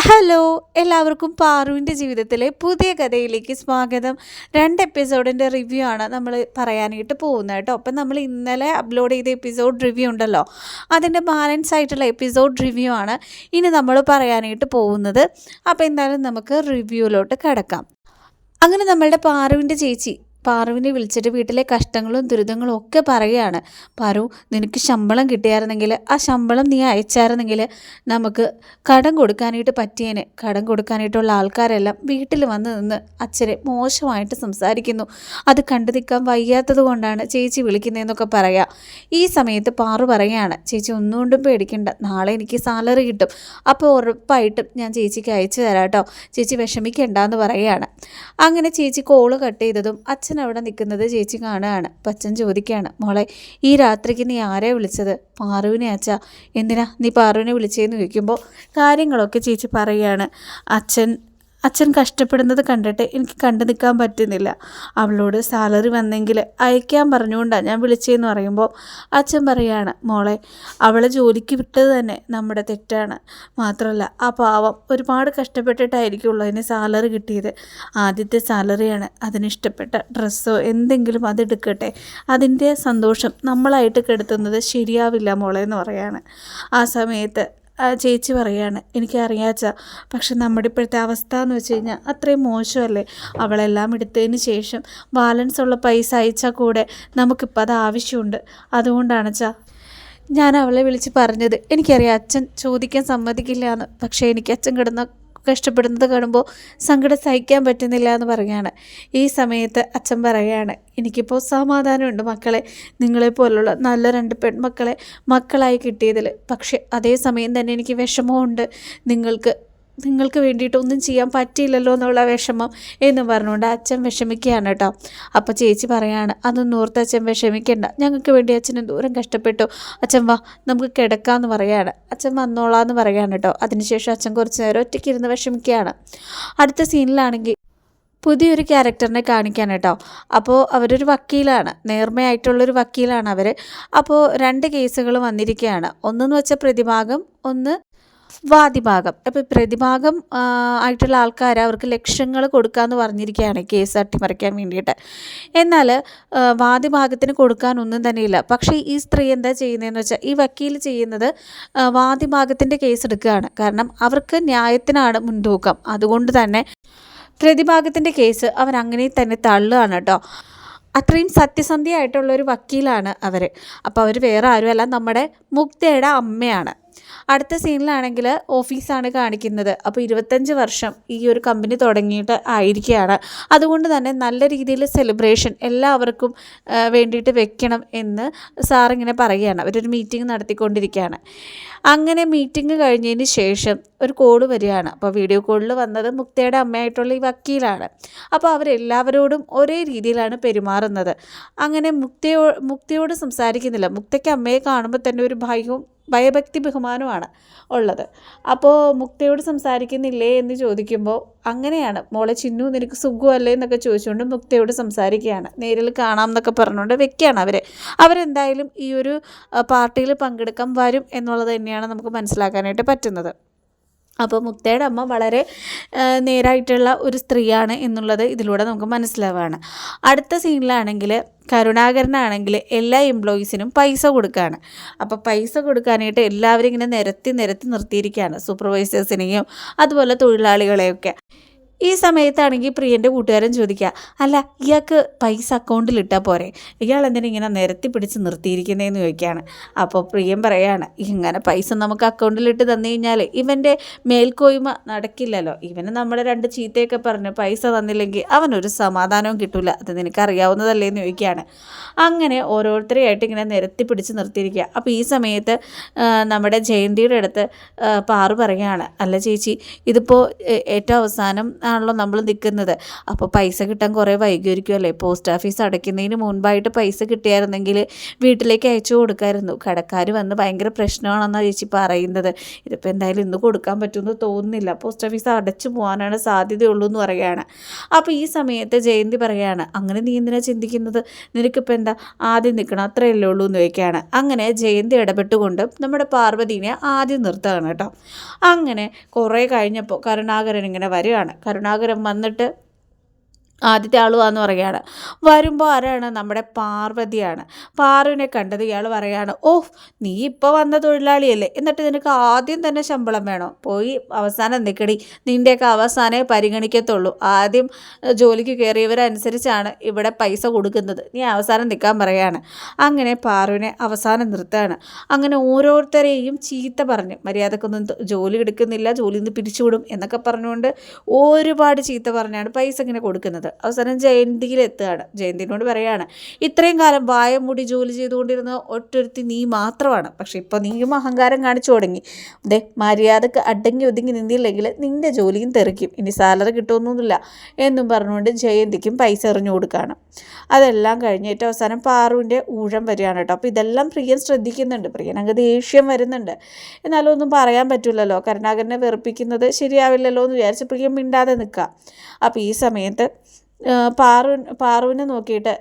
Hello എല്ലാവർക്കും പാറുവിന്റെ ജീവിതത്തിലെ പുതിയ കഥയിലേക്ക് സ്വാഗതം. രണ്ട് എപ്പിസോഡിന്റെ റിവ്യൂ ആണ് നമ്മൾ പറയാനായിട്ട് പോകുന്നത് കേട്ടോ. അപ്പം നമ്മൾ ഇന്നലെ അപ്ലോഡ് ചെയ്ത എപ്പിസോഡ് റിവ്യൂ ഉണ്ടല്ലോ. അതിന്റെ ബാലൻസ് ആയിട്ടുള്ള എപ്പിസോഡ് റിവ്യൂ ആണ് ഇനി നമ്മൾ പറയാനായിട്ട് പോകുന്നത്. അപ്പോൾ എന്തായാലും നമുക്ക് റിവ്യൂലോട്ട് കിടക്കാം. അങ്ങനെ നമ്മളുടെ പാറുവിന്റെ ചേച്ചി പാറുവിനെ വിളിച്ചിട്ട് വീട്ടിലെ കഷ്ടങ്ങളും ദുരിതങ്ങളും ഒക്കെ പറയുകയാണ്. പാറു നിനക്ക് ശമ്പളം കിട്ടിയായിരുന്നെങ്കിൽ ആ ശമ്പളം നീ അയച്ചായിരുന്നെങ്കിൽ നമുക്ക് കടം കൊടുക്കാനായിട്ട് പറ്റിയേനെ. കടം കൊടുക്കാനായിട്ടുള്ള ആൾക്കാരെല്ലാം വീട്ടിൽ വന്ന് നിന്ന് അച്ഛനെ മോശമായിട്ട് സംസാരിക്കുന്നു. അത് കണ്ടു നിൽക്കാൻ വയ്യാത്തത് കൊണ്ടാണ് ചേച്ചി വിളിക്കുന്നതെന്നൊക്കെ പറയാം. ഈ സമയത്ത് പാറു പറയുകയാണ് ചേച്ചി ഒന്നുകൊണ്ടും പേടിക്കണ്ട. നാളെ എനിക്ക് സാലറി കിട്ടും. അപ്പോൾ ഉറപ്പായിട്ടും ഞാൻ ചേച്ചിക്ക് അയച്ചു തരാം കേട്ടോ. ചേച്ചി വിഷമിക്കണ്ട എന്ന് പറയുകയാണ്. അങ്ങനെ ചേച്ചി കോൾ കട്ട് ചെയ്തതും അച്ഛൻ അവിടെ നിൽക്കുന്നത് ചേച്ചി കാണുകയാണ്. പച്ചൻ ചോദിക്കുകയാണ് മോളെ ഈ രാത്രിക്ക് നീ ആരെ വിളിച്ചത്? പാറുവിനെ അച്ഛാ. എന്തിനാ? നീ പാറുവിനെ വിളിച്ചതെന്ന് ചോദിക്കുമ്പോൾ കാര്യങ്ങളൊക്കെ ചേച്ചി പറയുകയാണ് അച്ഛൻ അച്ഛൻ കഷ്ടപ്പെടുന്നത് കണ്ടിട്ട് എനിക്ക് കണ്ടു നിൽക്കാൻ പറ്റുന്നില്ല. അവളോട് സാലറി വന്നെങ്കിൽ അയക്കാൻ പറഞ്ഞുകൊണ്ടാണ് ഞാൻ വിളിച്ചതെന്ന് പറയുമ്പോൾ അച്ഛൻ പറയാണ് മോളെ അവളെ ജോലിക്ക് വിട്ടത് തന്നെ നമ്മുടെ തെറ്റാണ്. മാത്രമല്ല ആ പാവം ഒരുപാട് കഷ്ടപ്പെട്ടിട്ടായിരിക്കുള്ളൂ അതിന് സാലറി കിട്ടിയത്. ആദ്യത്തെ സാലറിയാണ് അതിനിഷ്ടപ്പെട്ട ഡ്രസ്സോ എന്തെങ്കിലും അതെടുക്കട്ടെ. അതിന്റെ സന്തോഷം നമ്മളായിട്ട് കെടുത്തുന്നത് ശരിയാവില്ല മോളെ എന്ന് പറയാണ്. ആ സമയത്ത് ചേച്ചി പറയുകയാണ് എനിക്കറിയാച്ച പക്ഷെ നമ്മുടെ ഇപ്പോഴത്തെ അവസ്ഥ എന്ന് വെച്ച് കഴിഞ്ഞാൽ അത്രയും മോശമല്ലേ അവളെല്ലാം എടുത്തതിന് ശേഷം ബാലൻസ് ഉള്ള പൈസ അയച്ചാൽ കൂടെ നമുക്കിപ്പോൾ അത് ആവശ്യമുണ്ട്. അതുകൊണ്ടാണ് ചാ ഞാൻ അവളെ വിളിച്ച് പറഞ്ഞത്. എനിക്കറിയാം അച്ഛൻ ചോദിക്കാൻ സമ്മതിക്കില്ല എന്ന് പക്ഷേ എനിക്ക് അച്ഛൻ കിടന്ന കഷ്ടപ്പെടുന്നത് കാണുമ്പോൾ സങ്കടം സഹിക്കാൻ പറ്റുന്നില്ല എന്ന് പറയാണ് ഈ സമയത്ത് അച്ഛൻ പറയാണ് എനിക്കിപ്പോൾ സമാധാനമുണ്ട് മക്കളെ. നിങ്ങളെ നിങ്ങളെപ്പോലുള്ള നല്ല രണ്ട് പെൺമക്കളെ മക്കളായി കിട്ടിയതിൽ. പക്ഷേ അതേ സമയം തന്നെ എനിക്ക് വിഷമമുണ്ട്. നിങ്ങൾക്ക് നിങ്ങൾക്ക് വേണ്ടിയിട്ട് ഒന്നും ചെയ്യാൻ പറ്റിയില്ലല്ലോ എന്നുള്ള വിഷമം എന്ന് പറഞ്ഞുകൊണ്ട് അച്ഛൻ വിഷമിക്കുകയാണ് കേട്ടോ. അപ്പോൾ ചേച്ചി പറയാണ് അതൊന്നും ഓർത്ത് അച്ഛൻ വിഷമിക്കേണ്ട. ഞങ്ങൾക്ക് വേണ്ടി അച്ഛൻ ദൂരം കഷ്ടപ്പെട്ടു. അച്ഛൻ വാ നമുക്ക് കിടക്കാമെന്ന് പറയാണ്. അച്ഛൻ വന്നോളാന്ന് പറയാണ് കേട്ടോ. അതിനുശേഷം അച്ഛൻ കുറച്ച് നേരം ഒറ്റയ്ക്ക് ഇരുന്ന് വിഷമിക്കുകയാണ്. അടുത്ത സീനിലാണെങ്കിൽ പുതിയൊരു ക്യാരക്ടറിനെ കാണിക്കാൻ കേട്ടോ. അപ്പോൾ അവരൊരു വക്കീലാണ്. നേർമയായിട്ടുള്ളൊരു വക്കീലാണ് അവർ അപ്പോൾ രണ്ട് കേസുകൾ വന്നിരിക്കുകയാണ്. ഒന്നെന്ന് വെച്ചാൽ പ്രതിഭാഗം ഒന്ന് വാദിഭാഗം. അപ്പോൾ പ്രതിഭാഗം ആയിട്ടുള്ള ആൾക്കാർ അവർക്ക് ലക്ഷങ്ങൾ കൊടുക്കാമെന്ന് പറഞ്ഞിരിക്കുകയാണ് കേസ് അട്ടിമറിക്കാൻ വേണ്ടിയിട്ട്. എന്നാൽ വാദിഭാഗത്തിന് കൊടുക്കാനൊന്നും തന്നെയില്ല പക്ഷേ ഈ സ്ത്രീ എന്താ ചെയ്യുന്നതെന്ന് വെച്ചാൽ ഈ വക്കീൽ ചെയ്യുന്നത് വാദിഭാഗത്തിന്റെ കേസ് എടുക്കുകയാണ്. കാരണം അവർക്ക് ന്യായത്തിനാണ് മുൻതൂക്കം. അതുകൊണ്ട് തന്നെ പ്രതിഭാഗത്തിന്റെ കേസ് അവരങ്ങനെ തന്നെ തള്ളുകയാണ് കേട്ടോ. അത്രയും സത്യസന്ധിയായിട്ടുള്ളൊരു വക്കീലാണ് അവർ അപ്പോൾ അവർ വേറെ ആരുമല്ല നമ്മുടെ മുക്തയുടെ അമ്മയാണ്. അടുത്ത സീനിലാണെങ്കിൽ ഓഫീസാണ് കാണിക്കുന്നത്. അപ്പോൾ ഇരുപത്തഞ്ച് വർഷം ഈ ഒരു കമ്പനി തുടങ്ങിയിട്ട് ആയിരിക്കുകയാണ്. അതുകൊണ്ട് തന്നെ നല്ല രീതിയിൽ സെലിബ്രേഷൻ എല്ലാവർക്കും വേണ്ടിയിട്ട് വെക്കണം എന്ന് സാറിങ്ങനെ പറയുകയാണ്. അവരൊരു മീറ്റിംഗ് നടത്തിക്കൊണ്ടിരിക്കുകയാണ്. അങ്ങനെ മീറ്റിംഗ് കഴിഞ്ഞതിന് ശേഷം ഒരു കോൾ വരികയാണ്. അപ്പോൾ വീഡിയോ കോളിൽ വന്നത് മുക്തയുടെ അമ്മയായിട്ടുള്ള ഈ വക്കീലാണ്. അപ്പോൾ അവരെല്ലാവരോടും ഒരേ രീതിയിലാണ് പെരുമാറുന്നത്. അങ്ങനെ മുക്തയോ മുക്തയോട് സംസാരിക്കുന്നില്ല. മുക്തയ്ക്ക് അമ്മയെ കാണുമ്പോൾ തന്നെ ഒരു ഭയവും ഭയഭക്തി ബഹുമാനമാണ് ഉള്ളത്. അപ്പോൾ മുക്തയോട് സംസാരിക്കുന്നില്ലേ എന്ന് ചോദിക്കുമ്പോൾ അങ്ങനെയാണ്. മോളെ ചിന്നു നിനക്ക് സുഖമല്ലേ എന്നൊക്കെ ചോദിച്ചുകൊണ്ട് മുക്തയോട് സംസാരിക്കുകയാണ്. നേരിൽ കാണാം എന്നൊക്കെ പറഞ്ഞുകൊണ്ട് വെക്കുകയാണ് അവർ അവരെന്തായാലും ഈ ഒരു പാർട്ടിയിൽ പങ്കെടുക്കാൻ വരും എന്നുള്ളത് തന്നെയാണ് നമുക്ക് മനസ്സിലാക്കാനായിട്ട് പറ്റുന്നത്. അപ്പോൾ മുക്തയുടെ അമ്മ വളരെ നേരായിട്ടുള്ള ഒരു സ്ത്രീയാണ് എന്നുള്ളത് ഇതിലൂടെ നമുക്ക് മനസ്സിലാവുകയാണ് അടുത്ത സീനിലാണെങ്കിൽ കരുണാകരനാണെങ്കിൽ എല്ലാ എംപ്ലോയീസിനും പൈസ കൊടുക്കുകയാണ് അപ്പോൾ പൈസ കൊടുക്കാനായിട്ട് എല്ലാവരും ഇങ്ങനെ നിരത്തി നിരത്തി നിർത്തിയിരിക്കുകയാണ്. സൂപ്പർവൈസേഴ്സിനെയും അതുപോലെ തൊഴിലാളികളെയൊക്കെ. ഈ സമയത്താണെങ്കിൽ പ്രിയന്റെ കൂട്ടുകാരൻ ചോദിക്കുക അല്ല ഇയാൾക്ക് പൈസ അക്കൗണ്ടിൽ ഇട്ടാൽ പോരെ? ഇയാൾ എന്തിനാ ഇങ്ങനെ നിരത്തി പിടിച്ച് നിർത്തിയിരിക്കുന്നതെന്ന് ചോദിക്കുകയാണ്. അപ്പോൾ പ്രിയൻ പറയാണ് ഇങ്ങനെ പൈസ നമുക്ക് അക്കൗണ്ടിലിട്ട് തന്നു കഴിഞ്ഞാൽ ഇവന്റെ മേൽക്കോയ്മ നടക്കില്ലല്ലോ. ഇവന് നമ്മുടെ രണ്ട് ചീത്തയൊക്കെ പറഞ്ഞ് പൈസ തന്നില്ലെങ്കിൽ അവനൊരു സമാധാനവും കിട്ടില്ല അത് നിനക്കറിയാവുന്നതല്ലേ എന്ന് ചോദിക്കുകയാണ്. അങ്ങനെ ഓരോരുത്തരെയായിട്ട് ഇങ്ങനെ നിരത്തി പിടിച്ച് നിർത്തിയിരിക്കുക. അപ്പോൾ ഈ സമയത്ത് നമ്മുടെ ജയന്തിയുടെ അടുത്ത് പാറു പറയുകയാണ് അല്ല ചേച്ചി ഇതിപ്പോൾ ഏറ്റവും അവസാനം ആണല്ലോ നമ്മൾ നിൽക്കുന്നത്. അപ്പോൾ പൈസ കിട്ടാൻ കുറേ വൈകിയിരിക്കുമല്ലേ പോസ്റ്റ് ഓഫീസ് അടയ്ക്കുന്നതിന് മുൻപായിട്ട് പൈസ കിട്ടിയായിരുന്നെങ്കിൽ വീട്ടിലേക്ക് അയച്ചു കൊടുക്കായിരുന്നു. കടക്കാർ വന്ന് ഭയങ്കര പ്രശ്നമാണെന്നാണ് ചേച്ചി പറയുന്നത്. ഇതിപ്പോൾ എന്തായാലും ഇന്ന് കൊടുക്കാൻ പറ്റുമെന്ന് തോന്നുന്നില്ല. പോസ്റ്റ് ഓഫീസ് അടച്ചു പോകാനാണ് സാധ്യതയുള്ളൂ എന്ന് പറയുകയാണ്. അപ്പോൾ ഈ സമയത്ത് ജയന്തി പറയുകയാണ് അങ്ങനെ നീ എന്തിനാ ചിന്തിക്കുന്നത്? നിനക്കിപ്പോൾ എന്താ? ആദ്യം നിൽക്കണം അത്രയല്ലേ ഉള്ളൂ എന്ന് ചോദിക്കുകയാണ്. അങ്ങനെ ജയന്തി ഇടപെട്ടുകൊണ്ട് നമ്മുടെ പാർവതീനെ ആദ്യം നിർത്തുകയാണ് കേട്ടോ. അങ്ങനെ കുറേ കഴിഞ്ഞപ്പോൾ കരുണാകരൻ ഇങ്ങനെ വരികയാണ്. കരുണാകരൻ വന്നിട്ട് ആദ്യത്തെ ആളുവാന്ന് പറയുകയാണ് വരുമ്പോൾ ആരാണ്? നമ്മുടെ പാർവതിയാണ്. പാറുവിനെ കണ്ടത് ഇയാൾ പറയാണ് ഓ നീ ഇപ്പോൾ വന്ന തൊഴിലാളിയല്ലേ. എന്നിട്ട് നിനക്ക് ആദ്യം തന്നെ ശമ്പളം വേണോ? പോയി അവസാനം നിൽക്കടി നിന്റെയൊക്കെ അവസാനമേ പരിഗണിക്കത്തുള്ളൂ. ആദ്യം ജോലിക്ക് കയറിയവരനുസരിച്ചാണ് ഇവിടെ പൈസ കൊടുക്കുന്നത്. നീ അവസാനം നിൽക്കാൻ പറയാണ് അങ്ങനെ പാറുവിനെ അവസാനം നിർത്തുകയാണ്. അങ്ങനെ ഓരോരുത്തരെയും ചീത്ത പറഞ്ഞ് മര്യാദക്കൊന്നും ജോലി എടുക്കുന്നില്ല ജോലിയിൽ നിന്ന് പിരിച്ചുവിടും എന്നൊക്കെ പറഞ്ഞുകൊണ്ട് ഒരുപാട് ചീത്ത പറഞ്ഞാണ് പൈസ ഇങ്ങനെ കൊടുക്കുന്നത്. അവസാനം ജയന്തിയിലെത്തുകയാണ്. ജയന്തിനോട് പറയാണ് ഇത്രയും കാലം വായം മൂടി ജോലി ചെയ്തുകൊണ്ടിരുന്ന ഒറ്റൊരുത്തി നീ മാത്രമാണ്. പക്ഷെ ഇപ്പോൾ നീയും അഹങ്കാരം കാണിച്ചു തുടങ്ങി. അതെ മര്യാദയ്ക്ക് അടങ്ങി ഒതുങ്ങി നിന്നില്ലെങ്കിൽ നിന്റെ ജോലിയും തെറിക്കും. ഇനി സാലറി കിട്ടുമെന്നൊന്നുമില്ല എന്നും പറഞ്ഞുകൊണ്ട് ജയന്തിക്കും പൈസ എറിഞ്ഞു കൊടുക്കുകയാണ്. അതെല്ലാം കഴിഞ്ഞിട്ട് അവസാനം പാറുവിന്റെ ഊഴം വരികയാണ് കേട്ടോ. അപ്പോൾ ഇതെല്ലാം പ്രിയൻ ശ്രദ്ധിക്കുന്നുണ്ട്. പ്രിയൻ അങ്ങ് ദേഷ്യം വരുന്നുണ്ട്. എന്നാലും ഒന്നും പറയാൻ പറ്റില്ലല്ലോ. കരുണാകരനെ വെറുപ്പിക്കുന്നത് ശരിയാവില്ലല്ലോ എന്ന് വിചാരിച്ച് പ്രിയം മിണ്ടാതെ നിൽക്കുക. അപ്പോൾ ഈ സമയത്ത് പാറു പാറുവിനെ നോക്കിയിട്ട്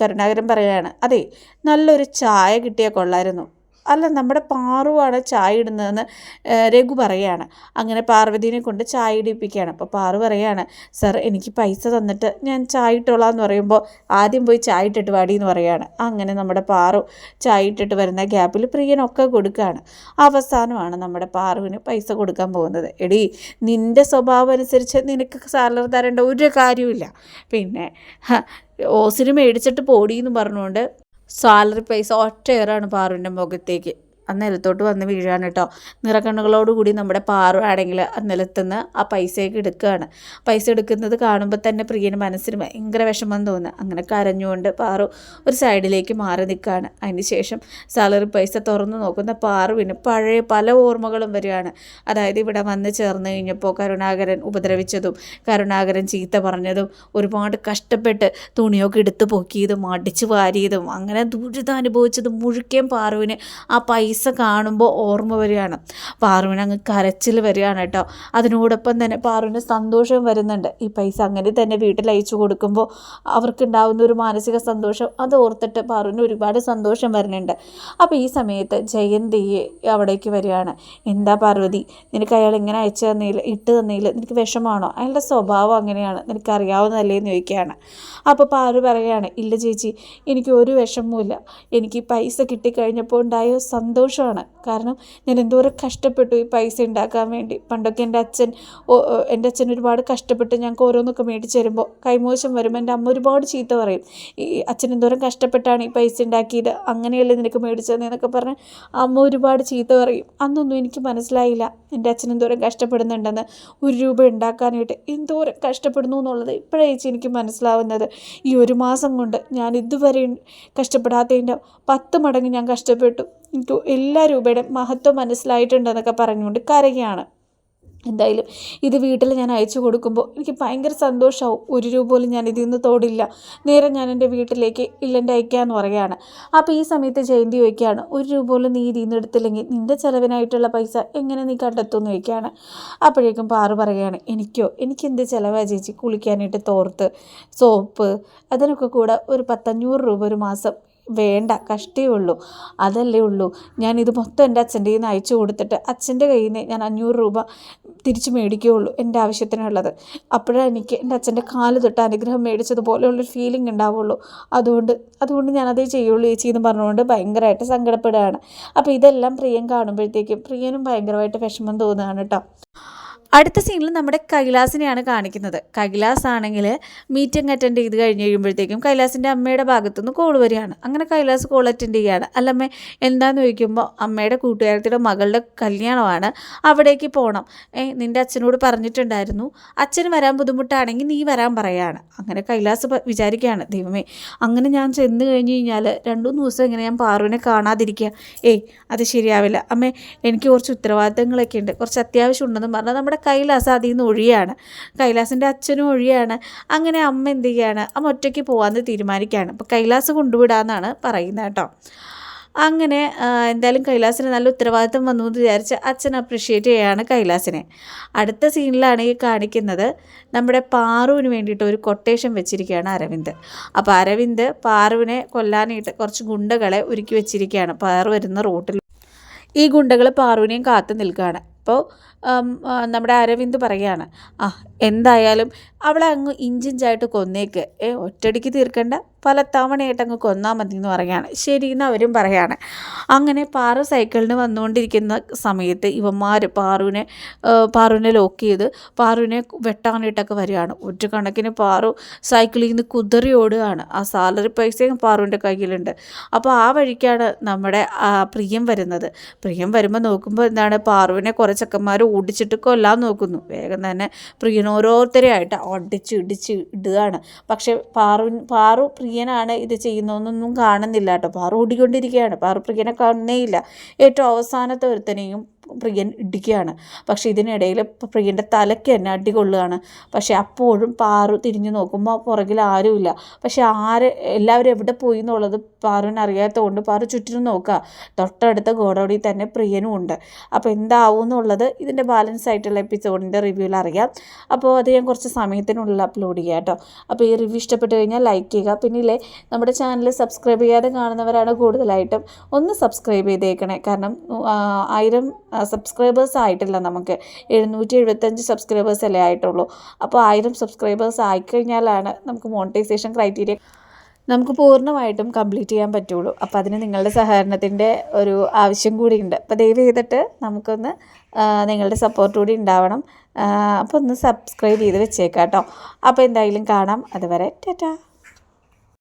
കരുണാകരൻ പറയുകയാണ് അതെ നല്ലൊരു ചായ കിട്ടിയാൽ കൊള്ളായിരുന്നു. അല്ല നമ്മുടെ പാറുവാണ് ചായ ഇടുന്നതെന്ന് രഘു പറയുകയാണ് അങ്ങനെ പാർവതീനെ കൊണ്ട് ചായ ഇടിപ്പിക്കുകയാണ്. അപ്പോൾ പാറു പറയുകയാണ് സർ എനിക്ക് പൈസ തന്നിട്ട് ഞാൻ ചായ ഇട്ടോളാം എന്ന് പറയുമ്പോൾ ആദ്യം പോയി ചായ ഇട്ടിട്ട് വാടി എന്ന് പറയുകയാണ് അങ്ങനെ നമ്മുടെ പാറു ചായ ഇട്ടിട്ട് വരുന്ന ഗ്യാപ്പിൽ പ്രിയനൊക്കെ കൊടുക്കുകയാണ്. അവസാനമാണ് നമ്മുടെ പാറുവിന് പൈസ കൊടുക്കാൻ പോകുന്നത്. എടി നിന്റെ സ്വഭാവം അനുസരിച്ച് നിനക്ക് സാലറി തരേണ്ട ഒരു കാര്യമില്ല പിന്നെ ഓസിന് മേടിച്ചിട്ട് പോടിയെന്ന് പറഞ്ഞുകൊണ്ട് സാലറി പൈസ ഒറ്റയേറാണ് പാറുവിന്റെ മുഖത്തേക്ക്. ആ നിലത്തോട്ട് വന്ന് വീഴാണ് കേട്ടോ. നിറക്കണ്ണുകളോടുകൂടി നമ്മുടെ പാറു ആണെങ്കിൽ ആ നിലത്തുനിന്ന് ആ പൈസയൊക്കെ എടുക്കുകയാണ്. പൈസ എടുക്കുന്നത് കാണുമ്പോൾ തന്നെ പ്രിയന് മനസ്സിന് ഭയങ്കര വിഷമം തോന്നുക അങ്ങനെ കരഞ്ഞുകൊണ്ട് പാറു ഒരു സൈഡിലേക്ക് മാറി നിൽക്കുകയാണ്. അതിന് ശേഷം സാലറി പൈസ തുറന്നു നോക്കുന്ന പാറുവിന് പഴയ പല ഓർമ്മകളും വരികയാണ്. അതായത് ഇവിടെ വന്ന് ചേർന്ന് കഴിഞ്ഞപ്പോൾ കരുണാകരൻ ഉപദ്രവിച്ചതും കരുണാകരൻ ചീത്ത പറഞ്ഞതും ഒരുപാട് കഷ്ടപ്പെട്ട് തുണിയൊക്കെ എടുത്ത് പൊക്കിയതും അടിച്ചു വാരിയതും അങ്ങനെ ദുരിതം അനുഭവിച്ചതും മുഴുക്കേം പാറുവിന് ആ പൈസ കാണുമ്പോൾ ഓർമ്മ വരികയാണ്. പാറുവിന് അങ്ങ് കരച്ചിൽ വരികയാണ് കേട്ടോ. അതിനോടൊപ്പം തന്നെ പാറുവിന് സന്തോഷം വരുന്നുണ്ട്. ഈ പൈസ അങ്ങനെ തന്നെ വീട്ടിൽ അയച്ചു കൊടുക്കുമ്പോൾ അവർക്കുണ്ടാവുന്ന ഒരു മാനസിക സന്തോഷം അത് ഓർത്തിട്ട് പാറുവിന് ഒരുപാട് സന്തോഷം വരുന്നുണ്ട്. അപ്പോൾ ഈ സമയത്ത് ജയന്തിയെ അവിടേക്ക് വരികയാണ്. എന്താ പാർവതി? നിനക്ക് അയാൾ ഇങ്ങനെ അയച്ചു തന്നതിൽ ഇട്ട് തന്നതിൽ നിനക്ക് വിഷമാണോ അയാളുടെ സ്വഭാവം അങ്ങനെയാണ്. നിനക്ക് അറിയാവുന്നതല്ലേ എന്ന് ചോദിക്കുകയാണ്. അപ്പോൾ പാറു പറയുകയാണ് ഇല്ല ചേച്ചി എനിക്ക് ഒരു വിഷമവുമില്ല. എനിക്ക് പൈസ കിട്ടിക്കഴിഞ്ഞപ്പോൾ ഉണ്ടായ സന്തോഷമാണ്. കാരണം ഞാൻ എന്തോരം കഷ്ടപ്പെട്ടു ഈ പൈസ ഉണ്ടാക്കാൻ വേണ്ടി. പണ്ടൊക്കെ എന്റെ അച്ഛൻ എന്റെ അച്ഛൻ ഒരുപാട് കഷ്ടപ്പെട്ട് ഞങ്ങൾക്ക് ഓരോന്നൊക്കെ മേടിച്ച് തരുമ്പോൾ കൈമോശം വരുമ്പോൾ എന്റെ അമ്മ ഒരുപാട് ചീത്ത പറയും. ഈ അച്ഛൻ എന്തോരം കഷ്ടപ്പെട്ടാണ് ഈ പൈസ ഉണ്ടാക്കിയത്. അങ്ങനെയല്ലേ നിനക്ക് മേടിച്ചതെന്നൊക്കെ പറഞ്ഞ് അമ്മ ഒരുപാട് ചീത്ത പറയും. അന്നൊന്നും എനിക്ക് മനസ്സിലായില്ല എന്റെ അച്ഛൻ എന്തോരം കഷ്ടപ്പെടുന്നുണ്ടെന്ന്. ഒരു രൂപ ഉണ്ടാക്കാനായിട്ട് എന്തോരം കഷ്ടപ്പെടുന്നു എന്നുള്ളത് ഇപ്പോഴേ എനിക്ക് മനസ്സിലാവുന്നത്. ഈ ഒരു മാസം കൊണ്ട് ഞാൻ ഇതുവരെ കഷ്ടപ്പെടാത്തതിന്റെ പത്ത് മടങ്ങ് ഞാൻ കഷ്ടപ്പെട്ടു. എനിക്ക് എല്ലാ രൂപയുടെ മഹത്വം മനസ്സിലായിട്ടുണ്ടെന്നൊക്കെ പറഞ്ഞുകൊണ്ട് കരയുകയാണ് എന്തായാലും ഇത് വീട്ടിൽ ഞാൻ അയച്ചു കൊടുക്കുമ്പോൾ എനിക്ക് ഭയങ്കര സന്തോഷമാവും ഒരു രൂപ പോലും ഞാൻ ഇതിൽ നിന്ന് തോടില്ല. നേരെ ഞാൻ എന്റെ വീട്ടിലേക്ക് ഇല്ലെന്റെ അയക്കാമെന്ന് പറയുകയാണ്. അപ്പോൾ ഈ സമയത്ത് ജയന്തി ചോദിക്കുകയാണ് ഒരു രൂപ പോലും നീ ഇതിൽ നിന്ന് എടുത്തില്ലെങ്കിൽ നിന്റെ ചിലവിനായിട്ടുള്ള പൈസ എങ്ങനെ നീ കണ്ടെത്തുമെന്ന് ചോദിക്കുകയാണ്. അപ്പോഴേക്കും പാറു പറയുകയാണ് എനിക്കോ? എനിക്കെന്ത് ചിലവാ ചേച്ചി കുളിക്കാനായിട്ട് തോർത്ത് സോപ്പ് അതിനൊക്കെ കൂടെ ഒരു പത്തഞ്ഞൂറ് രൂപ ഒരു മാസം വേണ്ട കഷ്ടേ ഉള്ളൂ. അതല്ലേ ഉള്ളൂ. ഞാൻ ഇത് മൊത്തം എന്റെ അച്ഛന്റെ കയ്യിൽ നിന്ന് അയച്ചു കൊടുത്തിട്ട് അച്ഛന്റെ കയ്യിൽ നിന്ന് ഞാൻ അഞ്ഞൂറ് രൂപ തിരിച്ച് മേടിക്കുകയുള്ളൂ എന്റെ ആവശ്യത്തിനുള്ളത്. അപ്പോഴാണ് എനിക്ക് എന്റെ അച്ഛന്റെ കാൽ തൊട്ട് അനുഗ്രഹം മേടിച്ചതുപോലെയുള്ളൊരു ഫീലിംഗ് ഉണ്ടാവുള്ളൂ. അതുകൊണ്ട് അതുകൊണ്ട് ഞാനതേ ചെയ്യുള്ളൂ ചേച്ചി എന്ന് പറഞ്ഞുകൊണ്ട് ഭയങ്കരമായിട്ട് സങ്കടപ്പെടുകയാണ്. അപ്പോൾ ഇതെല്ലാം പ്രിയൻ കാണുമ്പോഴത്തേക്കും പ്രിയനും ഭയങ്കരമായിട്ട് വിഷമം തോന്നുകയാണ് കേട്ടോ. അടുത്ത സീനിൽ നമ്മുടെ കൈലാസിനെയാണ് കാണിക്കുന്നത്. കൈലാസ് ആണെങ്കിൽ മീറ്റിംഗ് അറ്റൻഡ് ചെയ്ത് കഴിഞ്ഞ് കഴിയുമ്പോഴത്തേക്കും കൈലാസിന്റെ അമ്മയുടെ ഭാഗത്തുനിന്ന് കോൾ വരികയാണ്. അങ്ങനെ കൈലാസ് കോൾ അറ്റൻഡ് ചെയ്യുകയാണ്. അല്ലമ്മ എന്താന്ന് ചോദിക്കുമ്പോൾ അമ്മയുടെ കൂട്ടുകാരത്തിയുടെ മകളുടെ കല്യാണമാണ് അവിടേക്ക് പോകണം ഏ നിന്റെ അച്ഛനോട് പറഞ്ഞിട്ടുണ്ടായിരുന്നു. അച്ഛന് വരാൻ ബുദ്ധിമുട്ടാണെങ്കിൽ നീ വരാൻ പറയാണ്. അങ്ങനെ കൈലാസ് വിചാരിക്കുകയാണ് ദൈവമേ അങ്ങനെ ഞാൻ ചെന്ന് കഴിഞ്ഞ് കഴിഞ്ഞാൽ രണ്ടു മൂന്ന് ദിവസം ഇങ്ങനെ ഞാൻ പാറുവിനെ കാണാതിരിക്കുക. ഏയ് അത് ശരിയാവില്ല. അമ്മേ എനിക്ക് കുറച്ച് ഉത്തരവാദിത്തങ്ങളൊക്കെ ഉണ്ട് കുറച്ച് അത്യാവശ്യം ഉണ്ടെന്ന് പറഞ്ഞാൽ നമ്മുടെ നമ്മുടെ കൈലാസ് അതിൽ നിന്ന് ഒഴിയാണ്. കൈലാസിന്റെ അച്ഛനും ഒഴിയാണ്. അങ്ങനെ അമ്മ എന്ത് ചെയ്യാണ്? അമ്മ ഒറ്റയ്ക്ക് പോകാമെന്ന് തീരുമാനിക്കുകയാണ്. അപ്പോൾ കൈലാസ് കൊണ്ടുവിടാമെന്നാണ് പറയുന്നത് കേട്ടോ. അങ്ങനെ എന്തായാലും കൈലാസിന് നല്ല ഉത്തരവാദിത്തം വന്നു എന്ന് വിചാരിച്ച് അച്ഛൻ അപ്രിഷ്യേറ്റ് ചെയ്യുകയാണ് കൈലാസിനെ. അടുത്ത സീനിലാണ് ഈ കാണിക്കുന്നത് നമ്മുടെ പാറുവിന് വേണ്ടിയിട്ട് ഒരു കൊട്ടേഷൻ വെച്ചിരിക്കുകയാണ് അരവിന്ദ്. അപ്പോൾ അരവിന്ദ് പാറുവിനെ കൊല്ലാനായിട്ട് കുറച്ച് ഗുണ്ടകളെ ഒരുക്കി വെച്ചിരിക്കുകയാണ്. പാറു വരുന്ന റൂട്ടിൽ. ഈ ഗുണ്ടകൾ പാറുവിനെയും കാത്തു നിൽക്കുകയാണ്. അപ്പോൾ നമ്മുടെ അരവിന്ദ് പറയാണ് ആ എന്തായാലും അവളെ അങ്ങ് ഇഞ്ചിഞ്ചായിട്ട് കൊന്നേക്ക്. ഏ ഒറ്റടിക്ക് തീർക്കണ്ട. പല തവണയായിട്ട് അങ്ങ് കൊന്നാൽ മതി എന്ന് പറയാണ് ശരി എന്ന് അവരും പറയാണ്. അങ്ങനെ പാറു സൈക്കിളിന് വന്നുകൊണ്ടിരിക്കുന്ന സമയത്ത് ഇവന്മാർ പാറുവിനെ പാറുവിനെ ലോക്ക് ചെയ്ത് പാറുവിനെ വെട്ടാനായിട്ടൊക്കെ വരികയാണ്. ഒരു കണക്കിന് പാറു സൈക്കിളിൽ നിന്ന് കുതിറി ഓടുകയാണ്. ആ സാലറി പൈസയും പാറുവിന്റെ കയ്യിലുണ്ട്. അപ്പോൾ ആ വഴിക്കാണ് നമ്മുടെ പ്രിയം വരുന്നത്. പ്രിയം വരുമ്പോൾ നോക്കുമ്പോൾ എന്താണ് പാറുവിനെ കുറേ ഓടിച്ചിട്ട് കൊല്ലാൻ നോക്കുന്നു. വേഗം തന്നെ പ്രിയൻ ഓരോരുത്തരെയായിട്ട് ഒടിച്ച് ഇടിച്ച് ഇടുകയാണ്. പക്ഷേ പാറു പാറു പ്രിയനാണ് ഇത് ചെയ്യുന്നതെന്നൊന്നും കാണുന്നില്ല കേട്ടോ. പാറു ഓടിക്കൊണ്ടിരിക്കുകയാണ്. പാറു പ്രിയനെ കാണുന്നേയില്ല ഏറ്റവും അവസാനത്തെ ഒരുത്തനെയും പ്രിയൻ ഇടിക്കുകയാണ്. പക്ഷേ ഇതിനിടയിൽ പ്രിയന്റെ തലയ്ക്ക് തന്നെ അടി കൊള്ളുകയാണ്. പക്ഷേ അപ്പോഴും പാറു തിരിഞ്ഞു നോക്കുമ്പോൾ പുറകിൽ ആരുമില്ല പക്ഷേ ആര് എല്ലാവരും എവിടെ പോയി എന്നുള്ളത് പാറുവിന് അറിയാത്തതുകൊണ്ട് പാറു ചുറ്റിനും നോക്കുക. തൊട്ടടുത്ത ഗോഡോടി തന്നെ പ്രിയനും ഉണ്ട്. അപ്പോൾ എന്താവും എന്നുള്ളത് ഇതിന്റെ ബാലൻസ് ആയിട്ടുള്ള എപ്പിസോഡിന്റെ റിവ്യൂവിൽ അറിയാം. അപ്പോൾ അത് ഞാൻ കുറച്ച് സമയത്തിനുള്ളിൽ അപ്ലോഡ് ചെയ്യാം കേട്ടോ. അപ്പോൾ ഈ റിവ്യൂ ഇഷ്ടപ്പെട്ട് കഴിഞ്ഞാൽ ലൈക്ക് ചെയ്യുക. പിന്നെ ഇല്ലേ നമ്മുടെ ചാനൽ സബ്സ്ക്രൈബ് ചെയ്യാതെ കാണുന്നവരാണ് കൂടുതലായിട്ടും ഒന്ന് സബ്സ്ക്രൈബ് ചെയ്തേക്കണേ. കാരണം ആയിരം സബ്സ്ക്രൈബേഴ്സ് ആയിട്ടില്ല നമുക്ക്. എഴുന്നൂറ്റി എഴുപത്തഞ്ച് സബ്സ്ക്രൈബേഴ്സ് അല്ലേ ആയിട്ടുള്ളൂ. അപ്പോൾ ആയിരം സബ്സ്ക്രൈബേഴ്സ് ആയിക്കഴിഞ്ഞാലാണ് നമുക്ക് മോണിറ്റൈസേഷൻ ക്രൈറ്റീരിയ നമുക്ക് പൂർണമായിട്ടും കംപ്ലീറ്റ് ചെയ്യാൻ പറ്റുള്ളൂ. അപ്പോൾ അതിന് നിങ്ങളുടെ സഹകരണത്തിന്റെ ഒരു ആവശ്യം കൂടിയുണ്ട്. അപ്പോൾ ദയവ് ചെയ്തിട്ട് നമുക്കൊന്ന് നിങ്ങളുടെ സപ്പോർട്ട് കൂടി ഉണ്ടാവണം. അപ്പോൾ ഒന്ന് സബ്സ്ക്രൈബ് ചെയ്ത് വെച്ചേക്കാം കേട്ടോ അപ്പോൾ എന്തായാലും കാണാം. അതുവരെ ടാറ്റാ.